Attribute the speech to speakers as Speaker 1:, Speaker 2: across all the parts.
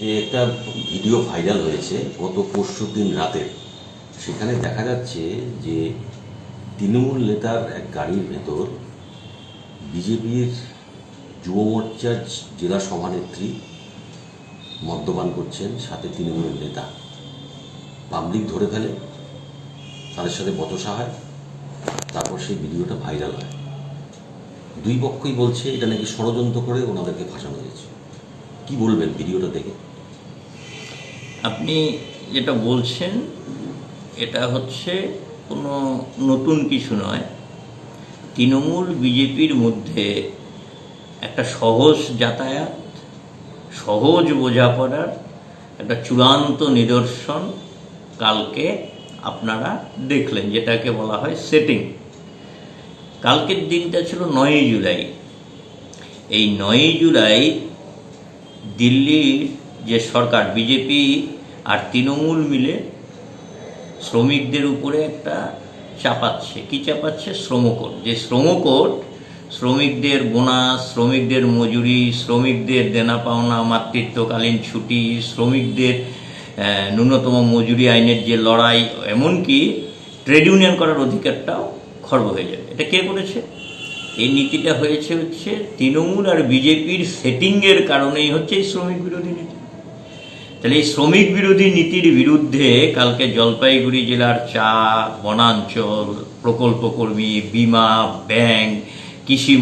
Speaker 1: যে একটা video viral হয়েছে গত পরশু দিন রাতে। সেখানে দেখা যাচ্ছে যে তৃণমূল নেতার এক গাড়ির ভেতর বিজেপির যুব মোর্চার জেলা সভানেত্রী মদ্যপান করছেন সাথে তৃণমূলের নেতা। পাবলিক ধরে ফেলে, তাদের সাথে বচসা হয়, তারপর সেই ভিডিওটা ভাইরাল হয়। দুই পক্ষই বলছে এটা নাকি ষড়যন্ত্র করে ওনাদেরকে ফাঁসানো হয়েছে। কি বলবেন ভিডিওটা দেখে?
Speaker 2: আপনি যেটা বলছেন, এটা হচ্ছে কোনো নতুন কিছু নয়। তৃণমূল বিজেপির মধ্যে একটা সহজ যাতায়াত, সহজ বোঝাপড়ার, একটা চূড়ান্ত নিদর্শন কালকে আপনারা দেখলেন, যেটাকে বলা হয় সেটিং কালকের দিনটা ছিল নয়ই জুলাই। এই নয়ই জুলাই দিল্লির যে সরকার, বিজেপি আর তৃণমূল মিলে শ্রমিকদের উপরে একটা চাপাচ্ছে। কি চাপাচ্ছে? শ্রমকোট। যে শ্রমকোট, শ্রমিকদের বোনাস, শ্রমিকদের মজুরি, শ্রমিকদের দেনা পাওনা, মাতৃত্বকালীন ছুটি, শ্রমিকদের ন্যূনতম মজুরি আইনের যে লড়াই, এমনকি ট্রেড ইউনিয়ন করার অধিকারটাও খর্ব হয়ে যাবে। এটা কে করেছে? এই নীতিটা হয়েছে হচ্ছে তৃণমূল আর বিজেপির সেটিংয়ের কারণেই হচ্ছে এই শ্রমিক বিরোধী নীতি। তাহলে এই শ্রমিক বিরোধী নীতির বিরুদ্ধে কালকে জলপাইগুড়ি জেলার চা, বনাঞ্চল, প্রকল্প কর্মী, বিমা, ব্যাংক, কৃষি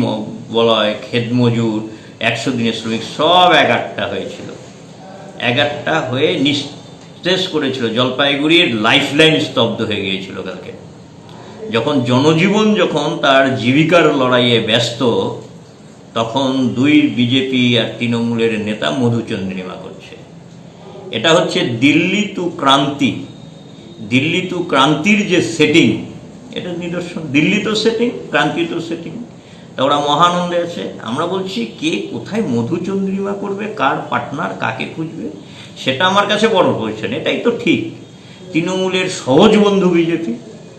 Speaker 2: বলয় খেতমজুর, একশো দিনের শ্রমিক, সব এগারটা হয়েছিল। এগারটা হয়ে নিঃশেষ করেছিল। জলপাইগুড়ির লাইফলাইন স্তব্ধ হয়ে গিয়েছিল কালকে। যখন জনজীবন যখন তার জীবিকার লড়াইয়ে ব্যস্ত, তখন দুই বিজেপি আর তৃণমূলের নেতা মধুচন্দ্রিমা করছে। এটা হচ্ছে দিল্লি টু ক্রান্তি। দিল্লি টু ক্রান্তির যে সেটিং এটা নিদর্শন। দিল্লি তো সেটিং ক্রান্তি তো সেটিং তা ওরা মহানন্দে আছে। আমরা বলছি, কে কোথায় মধুচন্দ্রিমা করবে, কার পার্টনার, কাকে খুঁজবে, সেটা আমার কাছে বড় কোয়েশ্চেন এটাই তো ঠিক। তৃণমূলের সহজ বন্ধু বিজেপি।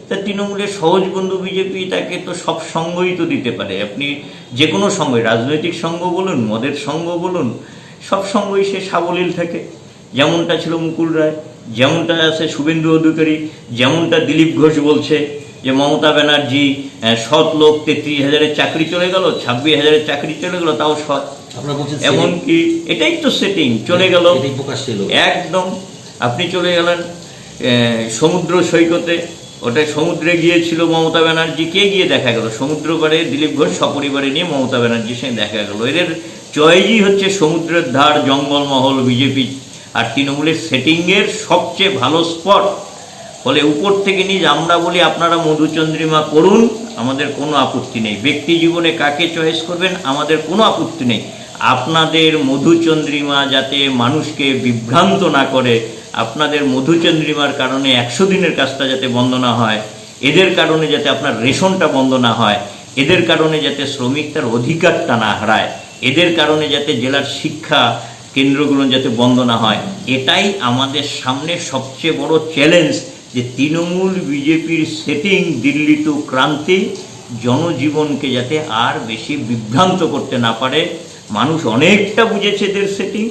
Speaker 2: তা তৃণমূলের সহজ বন্ধু বিজেপি তাকে তো সব সঙ্গই তো দিতে পারে। আপনি যে কোনো সঙ্গে রাজনৈতিক সঙ্গ বলুন, মদের সঙ্গ বলুন, সব সঙ্গই সে সাবলীল থাকে। যেমনটা ছিল মুকুল রায় যেমনটা আছে শুভেন্দু অধিকারী যেমনটা দিলীপ ঘোষ বলছে যে মমতা ব্যানার্জি সৎ লোক তেত্রিশ হাজারের চাকরি চলে গেল ছাব্বিশ হাজারের চাকরি চলে গেল তাও সৎ। এমনকি এটাই তো সেটিং চলে গেল। একদম আপনি চলে গেলেন সমুদ্র সৈকতে। ওটা সমুদ্রে গিয়েছিল মমতা ব্যানার্জি কে গিয়ে দেখা গেল? সমুদ্র পারে দিলীপ ঘোষ সপরিবারে নিয়ে মমতা ব্যানার্জির সঙ্গে দেখা গেল। এদের চয়েজই হচ্ছে সমুদ্রের ধার জঙ্গলমহল বিজেপি আর তৃণমূলের সেটিংয়ের সবচেয়ে ভালো স্পট, ফলে উপর থেকে নিজ আমরা বলি আপনারা মধুচন্দ্রিমা করুন, আমাদের কোনো আপত্তি নেই। ব্যক্তি জীবনে কাকে চয়েস করবেন, আমাদের কোনো আপত্তি নেই। আপনাদের মধুচন্দ্রিমা যাতে মানুষকে বিভ্রান্ত না করে, আপনাদের মধুচন্দ্রিমার কারণে একশো দিনের কাজটা যাতে বন্ধ না হয়, এদের কারণে যাতে আপনার রেশনটা বন্ধ না হয়, এদের কারণে যাতে শ্রমিক তার অধিকারটা না হারায়, এদের কারণে যাতে জেলার শিক্ষা কেন্দ্রগুলো যাতে বন্ধ না হয়। এটাই আমাদের সামনে সবচেয়ে বড় চ্যালেঞ্জ যে তৃণমূল বিজেপির সেটিং দিল্লি টু ক্রান্তি জনজীবনকে যাতে আর বেশি বিভ্রান্ত করতে না পারে। মানুষ অনেকটা বুঝেছে এদের সেটিং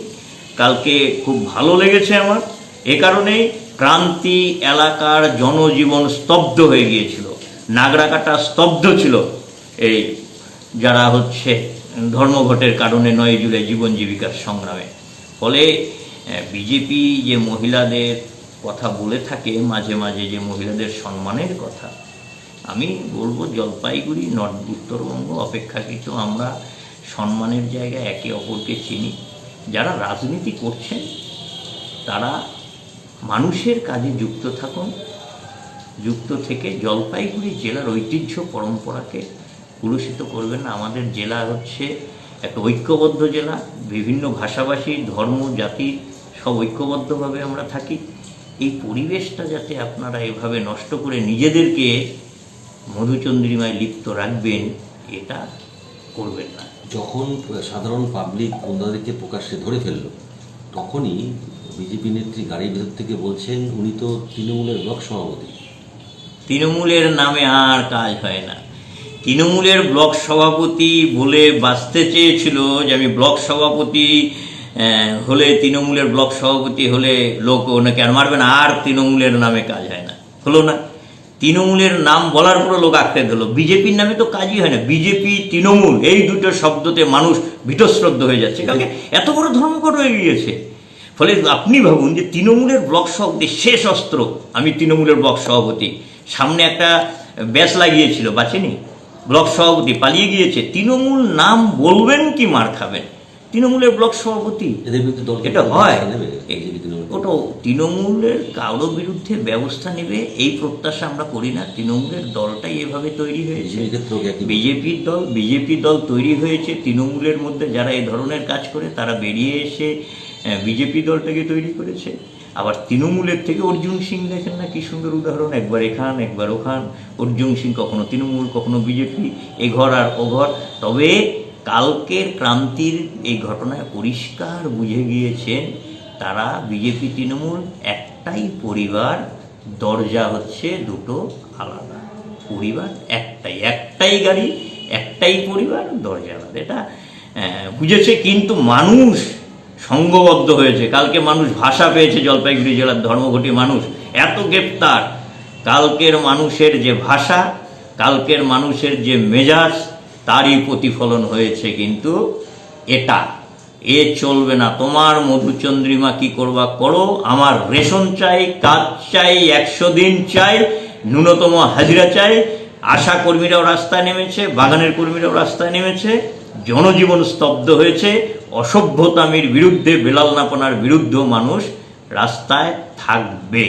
Speaker 2: কালকে খুব ভালো লেগেছে আমার। এ কারণেই ক্রান্তি এলাকার জনজীবন স্তব্ধ হয়ে গিয়েছিল। নাগরাকাটা স্তব্ধ ছিল। এই যারা হচ্ছে ধর্মঘটের কারণে নয় জুলাই জীবন জীবিকার সংগ্রামে। ফলে বিজেপি যে মহিলাদের কথা বলে থাকে, মাঝে মাঝে যে মহিলাদের সম্মানের কথা, আমি বলব জলপাইগুড়ি, নর্থ উত্তরবঙ্গ অপেক্ষাকৃত আমরা সম্মানের জায়গায় একে অপরকে চিনি। যারা রাজনীতি করছেন, তারা মানুষের কাজে যুক্ত থাকুন। যুক্ত থেকে জলপাইগুড়ি জেলার ঐতিহ্য পরম্পরাকে কুলুষিত করবেন আমাদের জেলা হচ্ছে একটা ঐক্যবদ্ধ জেলা বিভিন্ন ভাষাভাষী ধর্ম জাতি সব ঐক্যবদ্ধভাবে আমরা থাকি। এই পরিবেশটা যাতে আপনারা এভাবে নষ্ট করে নিজেদেরকে মধুচন্দ্রিমায় লিপ্ত রাখবেন এটা করবেন না।
Speaker 1: যখন সাধারণ পাবলিক ওনাদেরকে প্রকাশ্যে ধরে ফেলল তখনই বিজেপি নেত্রী গাড়ির ভেতর থেকে বলছেন উনি তো তৃণমূলের ব্লক সভাপতি।
Speaker 2: তৃণমূলের নামে আর কাজ হয় না। তৃণমূলের ব্লক সভাপতি বলে বাঁচতে চেয়েছিল যে আমি ব্লক সভাপতি হলে তৃণমূলের ব্লক সভাপতি হলে লোক ওনাকে আর মারবে না, আর তৃণমূলের নামে কাজ হয় না। হলো না। তৃণমূলের নাম বলার পরে লোক আঁকড়ে দিল বিজেপির নামে তো কাজই হয় না। বিজেপি, তৃণমূল, এই দুটো শব্দতে মানুষ ভীতশ্রদ্ধ হয়ে যাচ্ছে। কারণ এত বড় ধর্মঘট হয়ে গিয়েছে। ফলে আপনি ভাবুন যে তৃণমূলের ব্লক সভাপতি শেষ অস্ত্র। আমি তৃণমূলের ব্লক সভাপতি। সামনে একটা ব্যাস লাগিয়েছিল, বাঁচেনি? ব্লক সভাপতি পালিয়ে গিয়েছে তৃণমূল নাম বলবেন কি মার খাবেন? তৃণমূলের ব্লক সভাপতি? এটা হয়। ওটা তৃণমূলের কারও বিরুদ্ধে ব্যবস্থা নেবে এই প্রত্যাশা আমরা করি না। তৃণমূলের দলটাই এভাবে তৈরি হয়েছে।
Speaker 1: বিজেপির
Speaker 2: দল বিজেপি দল তৈরি হয়েছে। তৃণমূলের মধ্যে যারা এই ধরনের কাজ করে তারা বেরিয়ে এসে বিজেপি দলটাকে তৈরি করেছে। আবার তৃণমূলের থেকে অর্জুন সিং দেখেন না কি সুন্দর উদাহরণ, একবার এখান, একবার ওখান। অর্জুন সিং কখনো তৃণমূল, কখনো বিজেপি, এ ঘর আর ও ঘর। তবে কালকের ক্রান্তির এই ঘটনায় পরিষ্কার বুঝে গিয়েছেন তারা বিজেপি তৃণমূল, একটাই পরিবার, দরজা হচ্ছে দুটো আলাদা। পরিবার একটাই একটাই গাড়ি, একটাই পরিবার, দরজা আলাদা। এটা বুঝেছে কিন্তু মানুষ সঙ্গবদ্ধ হয়েছে। কালকে মানুষ ভাষা পেয়েছে জলপাইগুড়ি জেলার ধর্মঘটি মানুষ। এত গ্রেপ্তার। কালকের মানুষের যে ভাষা, কালকের মানুষের যে মেজাজ, তারই প্রতিফলন হয়েছে কিন্তু এটা। এ চলবে না। তোমার মধুচন্দ্রিমা কি করবা করো? আমার রেশন চাই, কাজ চাই, একশো দিন চাই, ন্যূনতম হাজিরা চাই। আশা কর্মীরাও রাস্তায় নেমেছে, বাগানের কর্মীরাও রাস্তায় নেমেছে, জনজীবন স্তব্ধ হয়েছে। অসভ্যতামির বিরুদ্ধে বেলাল নাপনার বিরুদ্ধেও মানুষ রাস্তায় থাকবে।